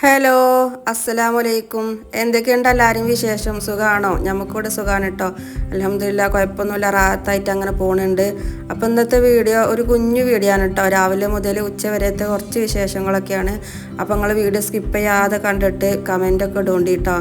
Hello അസ്സലാമലൈക്കും എന്തൊക്കെയുണ്ട് എല്ലാവരും വിശേഷം? സുഖമാണോ നമുക്കിവിടെ സുഖമാണ് കേട്ടോ അലഹമില്ല കുഴപ്പമൊന്നുമില്ല റാത്തായിട്ട് അങ്ങനെ പോകുന്നുണ്ട് അപ്പോൾ ഇന്നത്തെ വീഡിയോ ഒരു കുഞ്ഞു വീഡിയോ ആണ് കേട്ടോ രാവിലെ മുതൽ ഉച്ച വരെത്തെ കുറച്ച് വിശേഷങ്ങളൊക്കെയാണ്. അപ്പോൾ നിങ്ങൾ വീഡിയോ സ്കിപ്പ് ചെയ്യാതെ കണ്ടിട്ട് കമന്റൊക്കെ ഇടുകൊണ്ട് കേട്ടോ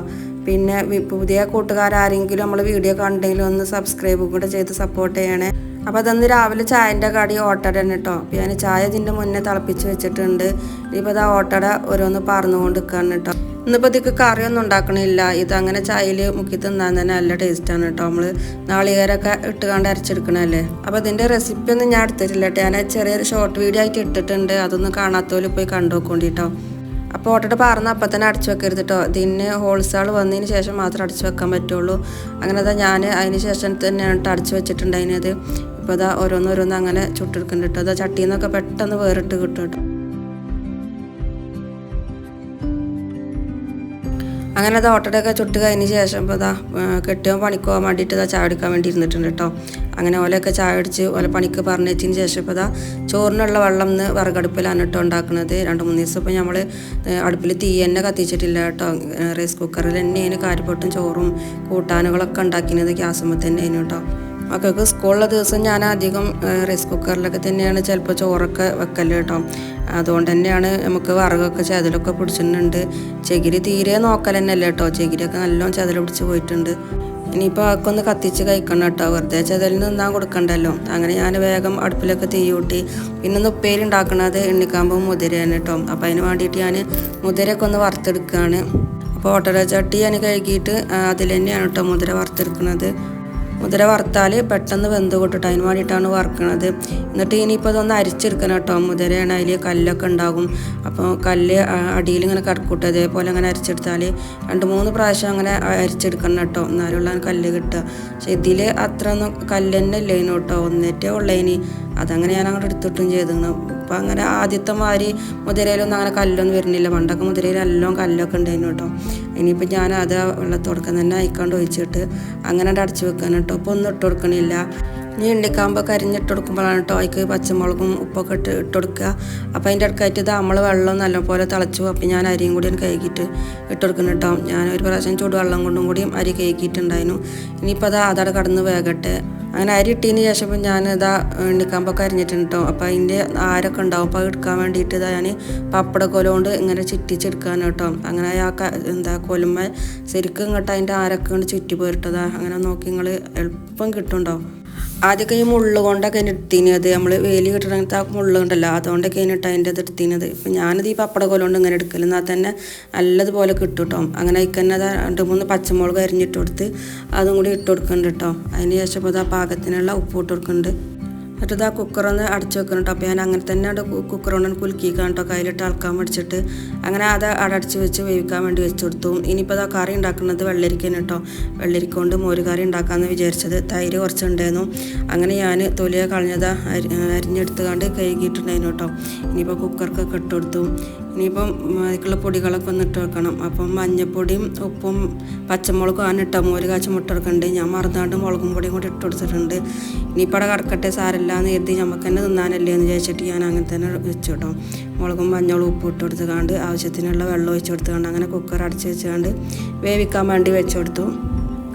പിന്നെ പുതിയ കൂട്ടുകാരാരെങ്കിലും നമ്മൾ വീഡിയോ കണ്ടെങ്കിലും ഒന്ന് സബ്സ്ക്രൈബും കൂടെ ചെയ്ത് സപ്പോർട്ട് ചെയ്യണേ. അപ്പോൾ അതന്ന് രാവിലെ ചായന്റെ കടി ഓട്ടട തന്നെ കേട്ടോ അപ്പോൾ ഞാൻ ചായ ഇതിന്റെ മുന്നേ തിളപ്പിച്ച് വെച്ചിട്ടുണ്ട്. ഇനിയിപ്പോൾ അത് ആ ഓട്ടട ഓരോന്ന് പറന്നുകൊണ്ട് നിൽക്കുകയാണ് കേട്ടോ ഇന്നിപ്പോൾ ഇതിക്ക് കറിയൊന്നും ഉണ്ടാക്കണില്ല. ഇതങ്ങനെ ചായയിൽ മുക്കി തിന്നാൻ തന്നെ നല്ല ടേസ്റ്റാണ് കേട്ടോ നമ്മൾ നാളികേരൊക്കെ ഇട്ട് കണ്ട് അരച്ചെടുക്കണല്ലേ. അപ്പോൾ ഇതിന്റെ റെസിപ്പി ഒന്നും ഞാൻ എടുത്തിട്ടില്ല കേട്ടോ ഞാൻ ചെറിയൊരു ഷോർട്ട് വീഡിയോ ആയിട്ട് ഇട്ടിട്ടുണ്ട്. അതൊന്നും കാണാത്തോൽ പോയി കണ്ടു നോക്കോണ്ടിട്ടോ അപ്പോൾ ഓട്ടോട്ട് പറഞ്ഞ അപ്പം തന്നെ അടച്ചു വെക്കരുത് കേട്ടോ ഇതിന് ഹോൾസാൾ വന്നതിന് ശേഷം മാത്രം അടച്ചു വെക്കാൻ പറ്റുള്ളൂ. അങ്ങനെ അതാ ഞാൻ അതിന് ശേഷം തന്നെയാണ് കേട്ടോ അടച്ചു വെച്ചിട്ടുണ്ട് അതിനത് ഇപ്പോൾ അതാ ഓരോന്നോരോന്ന് അങ്ങനെ ചുട്ടെടുക്കുന്നുണ്ട് കേട്ടോ അതാ ചട്ടിയിൽ നിന്നൊക്കെ പെട്ടെന്ന് വേറിട്ട് കിട്ടും കേട്ടോ അങ്ങനെ അത് ഓട്ടടയൊക്കെ ചുട്ട് കഴിഞ്ഞ ശേഷം ഇപ്പോൾ അതാ കെട്ടിയോ പണിക്ക് വേണ്ടിയിട്ട് ഇതാ ചായ എടുക്കാൻ വേണ്ടി ഇരുന്നിട്ടുണ്ട് കേട്ടോ അങ്ങനെ ഓലയൊക്കെ ചായ അടിച്ച് ഓല പണിക്ക് പറഞ്ഞതിന് ശേഷം ഇപ്പോൾ ഇതാ ചോറിനുള്ള വെള്ളം എന്ന് വിറകടുപ്പിലാണ് കേട്ടോ ഉണ്ടാക്കുന്നത് രണ്ട് മൂന്ന് ദിവസം ഇപ്പോൾ നമ്മൾ അടുപ്പിൽ തീ തന്നെ കത്തിച്ചിട്ടില്ല കേട്ടോ റൈസ് കുക്കറിൽ തന്നെയാണ് കാര്യപ്പെട്ടും ചോറും കൂട്ടാനുകളൊക്കെ ഉണ്ടാക്കിയത് ഗ്യാസുമ്പോൾ തന്നെയാണ് കേട്ടോ മക്കൾക്ക് സ്കൂളിലെ ദിവസം ഞാൻ അധികം റൈസ് കുക്കറിലൊക്കെ തന്നെയാണ് ചിലപ്പോൾ ചോറൊക്കെ വെക്കൽ കേട്ടോ. അതുകൊണ്ട് തന്നെയാണ് നമുക്ക് വറകൊക്കെ ചതിലൊക്കെ പിടിച്ചിട്ടുണ്ട്. ചകിരി തീരെ നോക്കൽ തന്നെയല്ല കേട്ടോ. ചകിരിയൊക്കെ നല്ലോണം ചതിൽ പിടിച്ച് പോയിട്ടുണ്ട്. ഇനിയിപ്പോൾ അതൊക്കെ ഒന്ന് കത്തിച്ച് കഴിക്കണം കേട്ടോ. വെറുതെ ചതലിന് നിന്നാൻ കൊടുക്കണ്ടല്ലോ. അങ്ങനെ ഞാൻ വേഗം അടുപ്പിലൊക്കെ തീ കൂട്ടി പിന്നെ ഒന്ന് ഉപ്പേരി ഉണ്ടാക്കണത് എണ്ണിക്കാമ്പും മുതിരയാണ് കേട്ടോ. അപ്പോൾ അതിന് വേണ്ടിയിട്ട് ഞാൻ മുതിരയൊക്കെ ഒന്ന് വറുത്തെടുക്കുകയാണ് അപ്പോൾ ഓട്ടട ചട്ടി ഞാൻ കഴുകിയിട്ട് അതിൽ തന്നെയാണ് കേട്ടോ മുതിര വറുത്തെടുക്കുന്നത് മുതിര വറുത്താൽ പെട്ടെന്ന് വെന്ത് കൊട്ടിട്ട് അതിന് വേണ്ടിയിട്ടാണ് വറുക്കണത്. എന്നിട്ട് ഇനിയിപ്പോൾ ഇതൊന്ന് അരിച്ചെടുക്കണം കേട്ടോ മുതിരയാണ് അതിൽ കല്ലൊക്കെ ഉണ്ടാകും. അപ്പോൾ കല്ല് അടിയിൽ ഇങ്ങനെ കടക്കൂട്ട്. അതേപോലെ അങ്ങനെ അരിച്ചെടുത്താൽ രണ്ട് മൂന്ന് പ്രാവശ്യം അങ്ങനെ അരിച്ചെടുക്കണം കേട്ടോ എന്നാലുള്ള കല്ല് കിട്ടുക. പക്ഷെ ഇതിൽ അത്ര ഒന്നും കല്ല് തന്നെ ഇല്ലേനു കേട്ടോ ഒന്നേറ്റേ ഉള്ളേനി. അതങ്ങനെ ഞാൻ അങ്ങോട്ട് എടുത്തിട്ടും ചെയ്തിരുന്നു. ഇപ്പം അങ്ങനെ ആദ്യത്തെ മാതിരി മുതിരയിലൊന്നും അങ്ങനെ കല്ലൊന്നും വരുന്നില്ല. പണ്ടൊക്കെ മുതിരയിൽ എല്ലാം കല്ലൊക്കെ ഉണ്ടായിരുന്നു കേട്ടോ. ഇനിയിപ്പോൾ ഞാൻ അത് വെള്ളത്തോടക്കം തന്നെ അയക്കാണ്ട് ഒഴിച്ചിട്ട് അങ്ങനെ അടച്ചു വെക്കാൻ കേട്ടോ. ഇപ്പോൾ ഒന്നും ഇട്ട് കൊടുക്കണില്ല. ഇനി ഉണ്ടിക്കാകുമ്പോൾ കരിഞ്ഞിട്ട് കൊടുക്കുമ്പോഴാണ് കേട്ടോ. അതിക്ക് പച്ചമുളകും ഉപ്പൊക്കെ ഇട്ട് ഇട്ട് കൊടുക്കുക. അപ്പോൾ അതിന്റെ ഇടയ്ക്കായിട്ട് ഇത് നമ്മൾ വെള്ളം നല്ലപോലെ തിളച്ചു അപ്പോൾ ഞാൻ അരിയും കൂടി കഴുകിയിട്ട് ഇട്ട് കൊടുക്കണം കേട്ടോ. ഞാൻ ഒരു പ്രാവശ്യം ചൂടുവെള്ളം കൊണ്ടും കൂടിയും അരി കഴുകിയിട്ടുണ്ടായിരുന്നു. ഇനിയിപ്പോൾ അത് അതവിടെ കടന്ന് വേകട്ടെ. അങ്ങനെ അരി ഇട്ടതിന് ശേഷം ഇപ്പം ഞാൻ ഇതാ അരിഞ്ഞിട്ടുണ്ട് കേട്ടോ അപ്പോൾ അതിന്റെ ആരൊക്കെ ഉണ്ടാവും? അപ്പോൾ എടുക്കാൻ വേണ്ടിയിട്ട് ഇതാ ഞാൻ പപ്പട കൊല കൊണ്ട് ഇങ്ങനെ ചുറ്റിച്ചെടുക്കാൻ കേട്ടോ അങ്ങനെ ആ എന്താ കൊലുമ്മ ശരിക്കും ഇങ്ങോട്ട് അതിന്റെ ആരൊക്കെ കൊണ്ട് ചുറ്റി പോയിട്ടതാ. അങ്ങനെ നോക്കി നിങ്ങൾ എളുപ്പം കിട്ടുന്നുണ്ടോ ആദ്യമൊക്കെ ഈ മുള്ളു കൊണ്ടൊക്കെ അത് നമ്മൾ വേലി കിട്ടണത്തെ ആ മുള്ളു ഉണ്ടല്ലോ അതുകൊണ്ടൊക്കെ ഇനിട്ട് അതിന്റെ ഇത് എടുത്തിനത്. ഇപ്പം ഞാനത് ഈ പപ്പട കൊല കൊണ്ട് ഇങ്ങനെ എടുക്കൽ. എന്നാൽ തന്നെ നല്ലതുപോലെ കിട്ടും കേട്ടോ അങ്ങനെ അതിക്കന്നെ ദാ രണ്ട് മൂന്ന് പച്ചമുളക് അരിഞ്ഞിട്ട് കൊടുത്ത് അതും കൂടി ഇട്ട് കൊടുക്കുന്നുണ്ട് കേട്ടോ അതിന് ശേഷം ഇപ്പോൾ പാകത്തിനുള്ള ഉപ്പ് ഇട്ട് കൊടുക്കുന്നുണ്ട്. എന്നിട്ട് ഇതാ കുക്കറൊന്ന് അടച്ചു വെക്കണം കേട്ടോ അപ്പോൾ ഞാൻ അങ്ങനെ തന്നെ അവിടെ കൊണ്ട് കുലുക്കിക്കാൻ കേട്ടോ കയ്യിലിട്ട് അളക്കാൻ പഠിച്ചിട്ട് അങ്ങനെ അത് അടച്ചു വെച്ച് വേവിക്കാൻ വേണ്ടി വെച്ച് കൊടുത്തു. ഇനിയിപ്പോൾ അതാ കറി ഉണ്ടാക്കുന്നത് വെള്ളരിക്കന് കേട്ടോ വെള്ളരിക്ക കൊണ്ട് മോര് കറി ഉണ്ടാക്കാമെന്ന് വിചാരിച്ചത്. തൈര് കുറച്ചുണ്ടായിരുന്നു. അങ്ങനെ ഞാൻ തൊലിയെ കളഞ്ഞത് അരി അരിഞ്ഞെടുത്തുകൊണ്ട് കഴുകിയിട്ടുണ്ടായിരുന്നു കേട്ടോ ഇനിയിപ്പോൾ കുക്കർക്കൊക്കെ ഇട്ട് കൊടുത്തു. ഇനിയിപ്പം അതിലേക്കുള്ള പൊടികളൊക്കെ ഒന്ന് ഇട്ട് വെക്കണം. അപ്പം മഞ്ഞപ്പൊടിയും ഉപ്പും പച്ചമുളകും ആണ് ഇട്ട മോര് കാച്ച മുട്ട ഞാൻ മറന്നാണ്ട് മുളകും പൊടിയും കൂടി ഇട്ട് കൊടുത്തിട്ടുണ്ട്. ഇനിയിപ്പോൾ അവിടെ കറക്കട്ടെ സാരല്ല എന്ന് കരുതി നമുക്ക് തന്നെ തിന്നാനല്ലേ എന്ന് വിചാരിച്ചിട്ട് ഞാൻ അങ്ങനെ തന്നെ വെച്ചു കേട്ടോ. മുളകും മഞ്ഞളും ഉപ്പും ഇട്ട് കൊടുത്തുകൊണ്ട് ആവശ്യത്തിനുള്ള വെള്ളം ഒഴിച്ചു കൊടുത്തുകൊണ്ട് അങ്ങനെ കുക്കർ അടച്ച് വെച്ചുകൊണ്ട് വേവിക്കാൻ വേണ്ടി വെച്ച് കൊടുത്തു.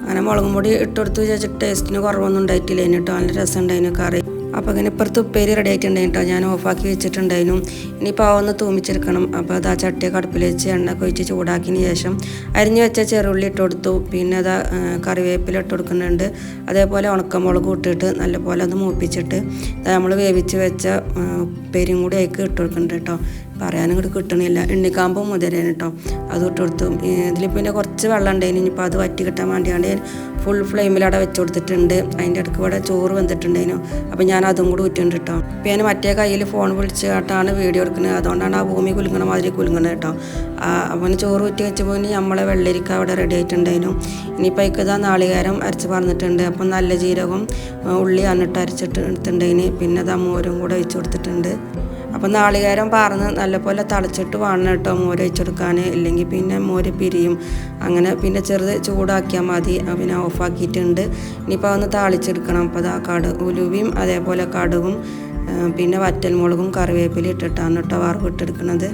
അങ്ങനെ മുളകും പൊടി ഇട്ട് കൊടുത്തു വിചാരിച്ചിട്ട് ടേസ്റ്റിന് കുറവൊന്നും ഉണ്ടായിട്ടില്ല. എന്നിട്ട് നല്ല രസം ഉണ്ടായിരുന്നു കറി. അപ്പോൾ അങ്ങനെ ഇപ്പുറത്ത് ഉപ്പേരി റെഡി ആയിട്ടുണ്ടായിരുന്നു കേട്ടോ. ഞാൻ ഓഫാക്കി വെച്ചിട്ടുണ്ടായിരുന്നു. ഇനിയിപ്പോൾ ഒന്ന് തൂമിച്ചെടുക്കണം. അപ്പോൾ അത് ആ ചട്ടിയൊക്കെ അടുപ്പിൽ വെച്ച് എണ്ണ കൊഴിച്ച് ചൂടാക്കിയതിന് ശേഷം അരിഞ്ഞു വെച്ച ചെറുള്ളി ഇട്ട് കൊടുത്തു. പിന്നെ അത് കറിവേപ്പില ഇട്ട് കൊടുക്കുന്നുണ്ട്. അതേപോലെ ഉണക്കമുളക് ഇട്ടിട്ട് നല്ലപോലെ ഒന്ന് മൂപ്പിച്ചിട്ട് നമ്മൾ വേവിച്ച് വെച്ച ഉപ്പേരിയും കൂടി അയക്ക് ഇട്ട് കൊടുക്കുന്നുണ്ട് കേട്ടോ. പറയാനും കൂടി കിട്ടണില്ല. എണ്ണിക്കാമ്പും മുതിരേന് കേട്ടോ അത് ഇട്ട് കൊടുത്തു ഇതിൽ പിന്നെ കുറച്ച് വെള്ളം ഉണ്ടായിരുന്നു ഇനിയിപ്പോൾ അത് വറ്റി കിട്ടാൻ വേണ്ടിയാണ്ട് ഫുൾ ഫ്ലെയിമിൽ അവിടെ വെച്ച് കൊടുത്തിട്ടുണ്ട് അതിന്റെ ഇടയ്ക്ക് ഇവിടെ ചോറ് വെന്തിട്ടുണ്ടായിരുന്നു അപ്പോൾ ഞാൻ അതും കൂടി ഊറ്റുണ്ട് കേട്ടോ ഇപ്പം ഞാൻ മറ്റേ കയ്യിൽ ഫോൺ വിളിച്ച് കേട്ടാണ് വീഡിയോ എടുക്കുന്നത് അതുകൊണ്ടാണ് ആ ഭൂമി കുലുങ്ങണ മാതിരി കുലുങ്ങണത് കേട്ടോ അപ്പം ചോറ് ഊറ്റി വെച്ചപ്പോൾ നമ്മളെ വെള്ളരിക്ക അവിടെ റെഡി ആയിട്ടുണ്ടായിരുന്നു ഇനിയിപ്പോൾ ഇക്കതാ നാളികേരം അരച്ച് പറഞ്ഞിട്ടുണ്ട്. അപ്പം നല്ല ജീരകം ഉള്ളി അന്നിട്ട് അരച്ചിട്ട് എടുത്തിട്ടുണ്ടായിന് പിന്നെ അത് മോരും കൂടെ വെച്ച് കൊടുത്തിട്ടുണ്ട് അപ്പോൾ നാളികേരം പാർന്ന് നല്ലപോലെ തളിച്ചിട്ട് വേണം കേട്ടോ മോര് വെച്ചെടുക്കാൻ ഇല്ലെങ്കിൽ പിന്നെ മോര് പിരിയും. അങ്ങനെ പിന്നെ ചെറുത് ചൂടാക്കിയാൽ മതി. പിന്നെ ഓഫാക്കിയിട്ടുണ്ട് ഇനിയിപ്പോൾ ഒന്ന് താളിച്ചെടുക്കണം. അപ്പോൾ അതാ കടു ഉലുവയും അതേപോലെ കടുവും പിന്നെ വറ്റൽമുളകും കറിവേപ്പില ഇട്ടിട്ടാണ് കേട്ടോ വറവിട്ടെടുക്കണത്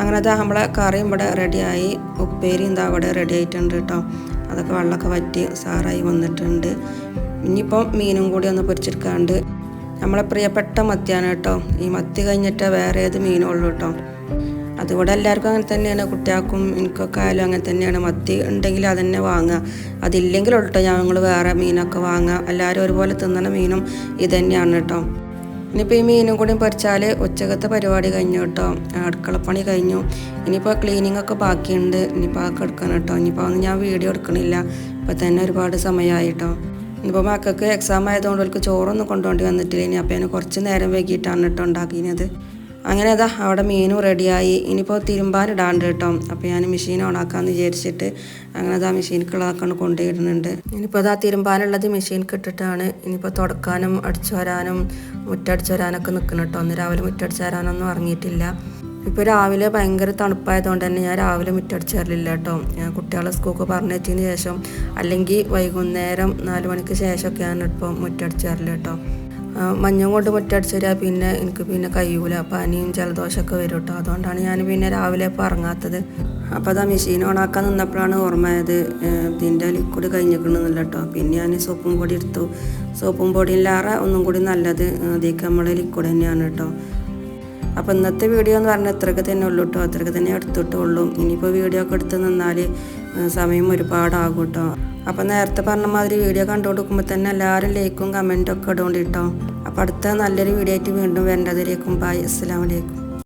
അങ്ങനെ അത് നമ്മളെ കറി ഇവിടെ റെഡിയായി ഉപ്പേരി എന്താ ഇവിടെ റെഡി ആയിട്ടുണ്ട് കേട്ടോ. അതൊക്കെ വെള്ളമൊക്കെ വറ്റി സാറായി വന്നിട്ടുണ്ട്. ഇനിയിപ്പം മീനും കൂടി ഒന്ന് പൊരിച്ചെടുക്കാണ്ട്. നമ്മളെ പ്രിയപ്പെട്ട മത്തിയാണ് കേട്ടോ. ഈ മത്തി കഴിഞ്ഞിട്ട് വേറെ ഏത് മീനും ഉള്ളൂ കേട്ടോ. അതുകൂടെ എല്ലാവർക്കും അങ്ങനെ തന്നെയാണ്. കുട്ടികൾക്കും എനിക്കൊക്കെ ആയാലും അങ്ങനെ തന്നെയാണ്. മത്തി ഉണ്ടെങ്കിൽ അതന്നെ വാങ്ങുക. അതില്ലെങ്കിൽ കേട്ടോ ഞങ്ങൾ വേറെ മീനൊക്കെ വാങ്ങുക. എല്ലാവരും ഒരുപോലെ തിന്നണ മീനും ഇതുതന്നെയാണ് കേട്ടോ. ഇനിയിപ്പോൾ ഈ മീനും കൂടി പൊരിച്ചാൽ ഉച്ചകത്തെ പരിപാടി കഴിഞ്ഞു കേട്ടോ. അടുക്കളപ്പണി കഴിഞ്ഞു. ഇനിയിപ്പോൾ ക്ലീനിങ് ഒക്കെ ബാക്കിയുണ്ട്. ഇനിയിപ്പോൾ അതൊക്കെ എടുക്കണം കേട്ടോ. ഇനിയിപ്പോൾ അന്ന് ഞാൻ വീഡിയോ എടുക്കണില്ല. ഇപ്പോൾ തന്നെ ഒരുപാട് സമയമായി കേട്ടോ. ഇനിയിപ്പോൾ മക്കൾക്ക് എക്സാം ആയതുകൊണ്ട് അവർക്ക് ചോറൊന്നും കൊണ്ടുപോണ്ടി വന്നിട്ടില്ല ഇനി. അപ്പോൾ ഞാൻ കുറച്ച് നേരം വൈകിട്ടാണ് കേട്ടോ ഉണ്ടാക്കിയത് അങ്ങനെ അതാ അവിടെ മീനും റെഡിയായി. ഇനിയിപ്പോൾ തിരുമ്പാനിടാണ്ട് കേട്ടോ. അപ്പോൾ ഞാൻ മെഷീൻ ഓണാക്കാമെന്ന് വിചാരിച്ചിട്ട് അങ്ങനെ അതാ മെഷീനിക്കുള്ളതൊക്കെ കൊണ്ടുവരുന്നുണ്ട്. ഇനിയിപ്പോൾ അതാ തിരുമ്പാനുള്ളത് മെഷീനിക്ക് ഇട്ടിട്ടാണ് ഇനിയിപ്പോൾ തുടക്കാനും അടിച്ചു വരാനും മുറ്റടിച്ചു വരാനൊക്കെ നിൽക്കണം കേട്ടോ. ഒന്ന് രാവിലെ മുറ്റടിച്ചു വരാനൊന്നും ഇറങ്ങിയിട്ടില്ല. ഇപ്പോൾ രാവിലെ ഭയങ്കര തണുപ്പായതുകൊണ്ട് തന്നെ ഞാൻ രാവിലെ മുറ്റടിച്ച് വരലില്ല കേട്ടോ. ഞാൻ കുട്ടികളെ സ്കൂൾക്ക് പറഞ്ഞതിന് ശേഷം അല്ലെങ്കിൽ വൈകുന്നേരം നാല് മണിക്ക് ശേഷമൊക്കെയാണ് ഇപ്പോൾ മുറ്റടിച്ച് വരൽ കേട്ടോ. മഞ്ഞും കൊണ്ട് മുറ്റടിച്ചു തരിക പിന്നെ എനിക്ക് പിന്നെ കഴിയൂല. പനിയും ജലദോഷമൊക്കെ വരും കേട്ടോ അതുകൊണ്ടാണ് ഞാൻ പിന്നെ രാവിലെ ഇപ്പോൾ ഇറങ്ങാത്തത് അപ്പോൾ അതാ മെഷീൻ ഓണാക്കാൻ നിന്നപ്പോഴാണ് ഓർമ്മയത് ഇതിന്റെ ലിക്വിഡ് കഴിഞ്ഞിരിക്കണമെന്നില്ല കേട്ടോ പിന്നെ ഞാൻ സോപ്പും പൊടി എടുത്തു. സോപ്പും പൊടിയിലേറെ ഒന്നും കൂടി നല്ലത് അതിലേക്ക് നമ്മൾ ലിക്വിഡ് തന്നെയാണ് കേട്ടോ അപ്പോൾ ഇന്നത്തെ വീഡിയോ എന്ന് പറഞ്ഞാൽ ഇത്രയൊക്കെ തന്നെ ഉള്ളൂ കേട്ടോ അത്രയൊക്കെ തന്നെ എടുത്തിട്ടുള്ളൂ ഇനിയിപ്പോൾ വീഡിയോ ഒക്കെ എടുത്ത് നിന്നാൽ സമയം ഒരുപാടാകും കേട്ടോ അപ്പോൾ നേരത്തെ പറഞ്ഞ മാതിരി വീഡിയോ കണ്ടുകൊടുക്കുമ്പോൾ തന്നെ എല്ലാവരും ലൈക്കും കമന്റും ഒക്കെ ഇടുകൊണ്ട് കേട്ടോ അപ്പോൾ അടുത്ത നല്ലൊരു വീഡിയോ ആയിട്ട് വീണ്ടും വരേണ്ടതിലേക്കും. ബായ് അസ്സലാമലൈക്കും